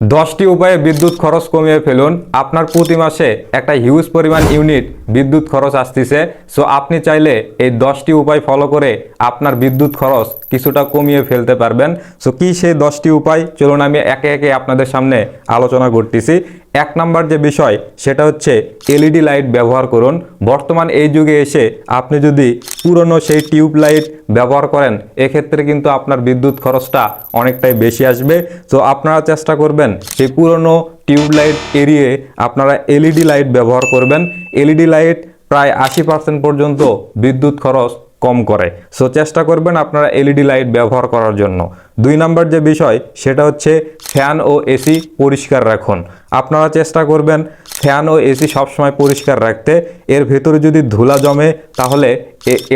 দশটি উপায়ে বিদ্যুৎ খরচ কমিয়ে ফেলুন। আপনার প্রতি মাসে একটা হিউজ পরিমাণ ইউনিট বিদ্যুৎ খরচ আসতেছে। সো আপনি চাইলে এই দশটি উপায় ফলো করে আপনার বিদ্যুৎ খরচ কিছুটা কমিয়ে ফেলতে পারবেন। সো কি সেই দশটি উপায়? চলুন আমি একে একে আপনাদের সামনে আলোচনা করতেছি। এক নাম্বার যে বিষয়, সেটা হচ্ছে এলইডি লাইট ব্যবহার করুন। বর্তমান এই যুগে এসে আপনি যদি পুরনো সেই টিউব লাইট ব্যবহার করেন, এক্ষেত্রে কিন্তু আপনার বিদ্যুৎ খরচটা অনেকটাই বেশি আসবে। তো আপনারা চেষ্টা করবেন সেই পুরনো টিউব লাইট এড়িয়ে আপনারা এলইডি লাইট ব্যবহার করবেন। এলইডি লাইট প্রায় আশি পার্সেন্ট পর্যন্ত বিদ্যুৎ খরচ কম করে। সো চেষ্টা করবেন আপনারা এলইডি লাইট ব্যবহার করার জন্য। দুই নাম্বার যে বিষয়, সেটা হচ্ছে ফ্যান ও এসি পরিষ্কার রাখুন। আপনারা চেষ্টা করবেন ফ্যান ও এসি সবসময় পরিষ্কার রাখতে। এর ভেতরে যদি ধুলা জমে, তাহলে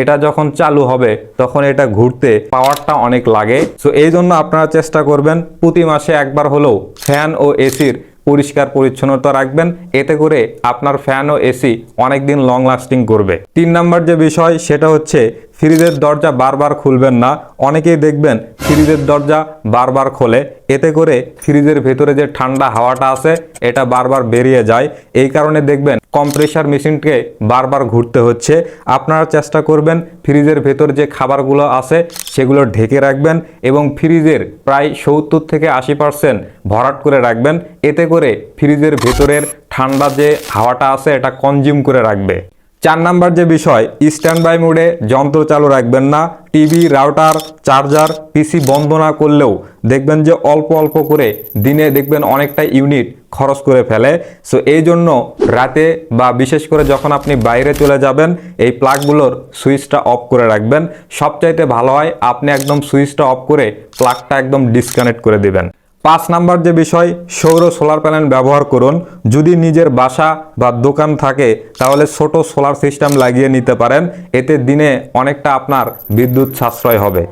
এটা যখন চালু হবে, তখন এটা ঘুরতে পাওয়ারটা অনেক লাগে। সো এই জন্য আপনারা চেষ্টা করবেন প্রতি মাসে একবার হলেও ফ্যান ও এসির পরিষ্কার পরিচ্ছন্নতা রাখবেন। এতে করে আপনার ফ্যান ও এসি অনেক দিন লং লাস্টিং করবে। তিন নাম্বার যে বিষয়, সেটা হচ্ছে ফ্রিজের দরজা বারবার খুলবেন না। অনেকেই দেখবেন ফ্রিজের দরজা বারবার খোলে। এতে করে ফ্রিজের ভেতরে যে ঠান্ডা হাওয়াটা আছে, এটা বারবার বেরিয়ে যায়। এই কারণে দেখবেন কম্প্রেসার মেশিনকে বারবার ঘুরতে হচ্ছে। আপনারা চেষ্টা করবেন ফ্রিজের ভেতর যে খাবারগুলো আছে, সেগুলো ঢেকে রাখবেন এবং ফ্রিজের প্রায় সত্তর থেকে আশি পার্সেন্ট ভরাট করে রাখবেন। এতে করে ফ্রিজের ভেতরের ঠান্ডা যে হাওয়াটা আছে, এটা কনজিউম করে রাখবে। চার নাম্বার যে বিষয় স্ট্যান্ড বাই মোডে যন্ত্র চালু রাখবেন না। টিভি রাউটার চার্জার পিসি বন্ধ না করলেও দেখবেন যে অল্প অল্প করে দিনে দেখবেন অনেকটা ইউনিট খরচ করে ফেলে। সো এই জন্য রাতে বা বিশেষ করে যখন আপনি বাইরে চলে যাবেন, এই প্লাগগুলোর সুইচটা অফ করে রাখবেন। সবচাইতে ভালো হয়, আপনি একদম সুইচটা অফ করে প্লাগটা একদম ডিসকানেক্ট করে দিবেন। পাঁচ নাম্বার যে বিষয়, সৌর সোলার প্যানেল ব্যবহার করুন। যদি নিজের বাসা বা দোকান থাকে, তাহলে ছোট সোলার সিস্টেম লাগিয়ে নিতে পারেন। এতে দিনে অনেকটা আপনার বিদ্যুৎ সাশ্রয় হবে।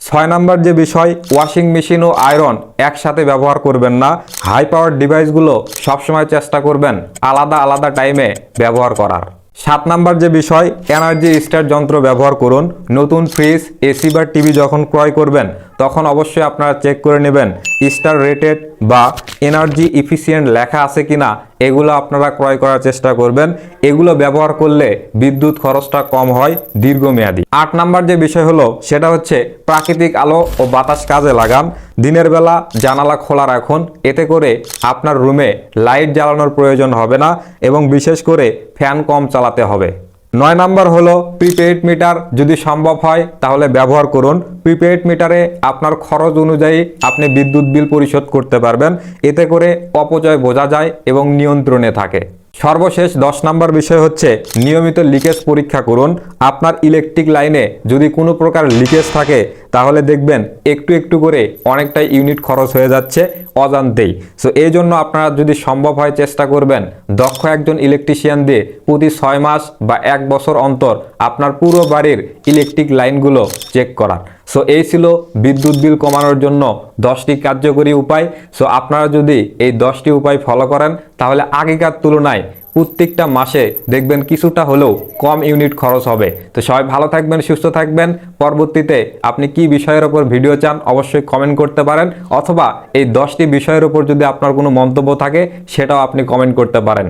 ছয় নাম্বার যে বিষয়, ওয়াশিং মেশিন ও আয়রন একসাথে ব্যবহার করবেন না। হাই পাওয়ার ডিভাইসগুলো সবসময় চেষ্টা করবেন আলাদা আলাদা টাইমে ব্যবহার করার। সাত নাম্বার যে বিষয়, এনার্জি স্টার যন্ত্র ব্যবহার করুন। নতুন ফ্রিজ, এসি বা টিভি যখন ক্রয় করবেন তখন অবশ্যই আপনারা চেক করে নেবেন স্টার রেটেড বা এনার্জি ইফিসিয়েন্ট লেখা আছে কিনা, এগুলো আপনারা ক্রয় করার চেষ্টা করবেন। এগুলো ব্যবহার করলে বিদ্যুৎ খরচটা কম হয় দীর্ঘমেয়াদী। আট নাম্বার যে বিষয় হলো, সেটা হচ্ছে প্রাকৃতিক আলো ও বাতাস কাজে লাগান। দিনের বেলা জানালা খোলা রাখুন, এতে করে আপনার রুমে লাইট জ্বালানোর প্রয়োজন হবে না এবং বিশেষ করে ফ্যান কম চালাতে হবে। নয় নম্বর হলো প্রিপেইড মিটার। যদি সম্ভব হয়, তাহলে ব্যবহার করুন। প্রিপেইড মিটারে আপনার খরচ অনুযায়ী আপনি বিদ্যুৎ বিল পরিশোধ করতে পারবেন। এতে করে অপচয় বোঝা যায় এবং নিয়ন্ত্রণে থাকে। সর্বশেষ দশ নাম্বার বিষয় হচ্ছে, নিয়মিত লিকেজ পরীক্ষা করুন। আপনার ইলেকট্রিক লাইনে যদি কোনো প্রকার লিকেজ থাকে, তাহলে দেখবেন একটু একটু করে অনেকটাই ইউনিট খরচ হয়ে যাচ্ছে অজান্তেই। সো এই জন্য আপনারা যদি সম্ভব হয় চেষ্টা করবেন, দক্ষ একজন ইলেকট্রিশিয়ান দিয়ে প্রতি ছয় মাস বা এক বছর অন্তর আপনার পুরো বাড়ির ইলেকট্রিক লাইনগুলো চেক করার। সো এই ছিল বিদ্যুৎ বিল কমানোর জন্য দশটি কার্যকরী উপায়। সো আপনারা যদি এই দশটি উপায় ফলো করেন, তাহলে আগেকার তুলনায় প্রত্যেকটা মাসে দেখবেন কিছুটা হলেও কম ইউনিট খরচ হবে। তো, সবাই ভালো থাকবেন, সুস্থ থাকবেন। পরবর্তীতে আপনি কি বিষয়ের ওপর ভিডিও চান, অবশ্যই কমেন্ট করতে পারেন। অথবা এই দশটি বিষয়ের ওপর যদি আপনার কোনো মন্তব্য থাকে, সেটাও আপনি কমেন্ট করতে পারেন।